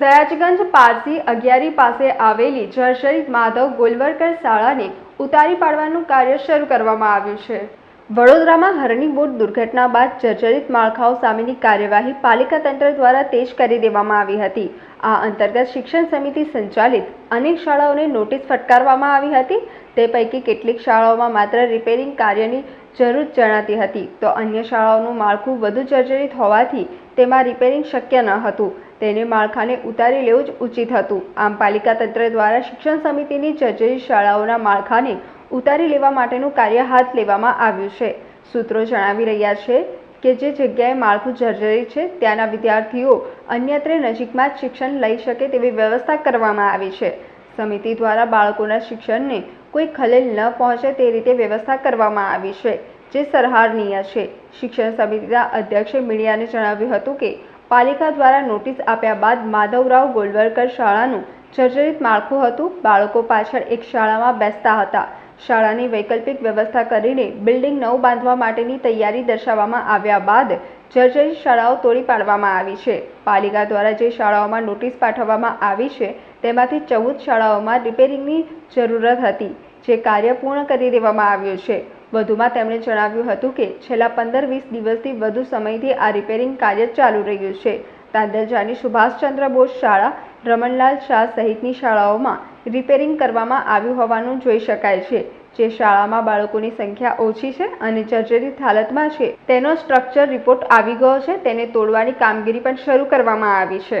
સયાજગંજ પારસી અગિયારી પાસે આવેલી જર્જરિત માધવ ગોલવરકર શાળાને ઉતારી પાડવાનું કાર્ય શરૂ કરવામાં આવ્યું છે. વડોદરામાં હરણી બોટ દુર્ઘટના બાદ જર્જરિત માળખાઓ સામેની કાર્યવાહી પાલિકા તંત્ર દ્વારા તેજ કરી દેવામાં આવી હતી. આ અંતર્ગત શિક્ષણ સમિતિ સંચાલિત અનેક શાળાઓને નોટિસ ફટકારવામાં આવી હતી. તે પૈકી કેટલીક શાળાઓમાં માત્ર રિપેરિંગ કાર્યની જરૂર જણાતી હતી. તો અન્ય શાળાઓનું માળખું વધુ જર્જરિત હોવાથી તેમાં રિપેરિંગ શક્ય ન હતું. તેને માળખાને ઉતારી લેવું જ ઉચિત હતું. આમ પાલિકા તંત્ર દ્વારા શિક્ષણ સમિતિની જર્જરી શાળાઓના માળખાને ઉતારી લેવા માટેનું કાર્ય હાથ લેવામાં આવ્યું છે. સૂત્રો જણાવી રહ્યા છે કે જે જગ્યાએ માળખું જર્જરી છે, ત્યાંના વિદ્યાર્થીઓ અન્યત્ર નજીકમાં જ શિક્ષણ લઈ શકે તેવી વ્યવસ્થા કરવામાં આવી છે. સમિતિ દ્વારા બાળકોના શિક્ષણને કોઈ ખલેલ ન પહોંચે તે રીતે વ્યવસ્થા કરવામાં આવી છે, જે સરહારનીય છે. શિક્ષણ સમિતિના અધ્યક્ષે મીડિયાને જણાવ્યું હતું કે પાલિકા દ્વારા નોટિસ આપ્યા બાદ માધવરાવ ગોલવલકર શાળાનું જર્જરિત માળખું હતું. બાળકો પાછળ એક શાળામાં બેસતા હતા. શાળાની વૈકલ્પિક વ્યવસ્થા કરીને બિલ્ડિંગ નવું બાંધવા માટેની તૈયારી દર્શાવવામાં આવ્યા બાદ જર્જરિત શાળાઓ તોડી પાડવામાં આવી છે. પાલિકા દ્વારા જે શાળાઓમાં નોટિસ પાઠવવામાં આવી છે, તેમાંથી ચૌદ શાળાઓમાં રિપેરિંગની જરૂરત હતી, જે કાર્ય પૂર્ણ કરી દેવામાં આવ્યું છે. વધુમાં તેમણે જણાવ્યું હતું કે છેલ્લા પંદર વીસ દિવસથી વધુ સમયથી આ રિપેરિંગ કાર્ય ચાલુ રહ્યું છે. તાંદરજાની સુભાષચંદ્ર બોઝ શાળા રમણલાલ શાહ સહિતની શાળાઓમાં રિપેરિંગ કરવામાં આવ્યું હોવાનું જોઈ શકાય છે. જે શાળામાં બાળકોની સંખ્યા ઓછી છે અને જર્જરિત હાલતમાં છે, તેનો સ્ટ્રક્ચર રિપોર્ટ આવી ગયો છે, તેને તોડવાની કામગીરી પણ શરૂ કરવામાં આવી છે.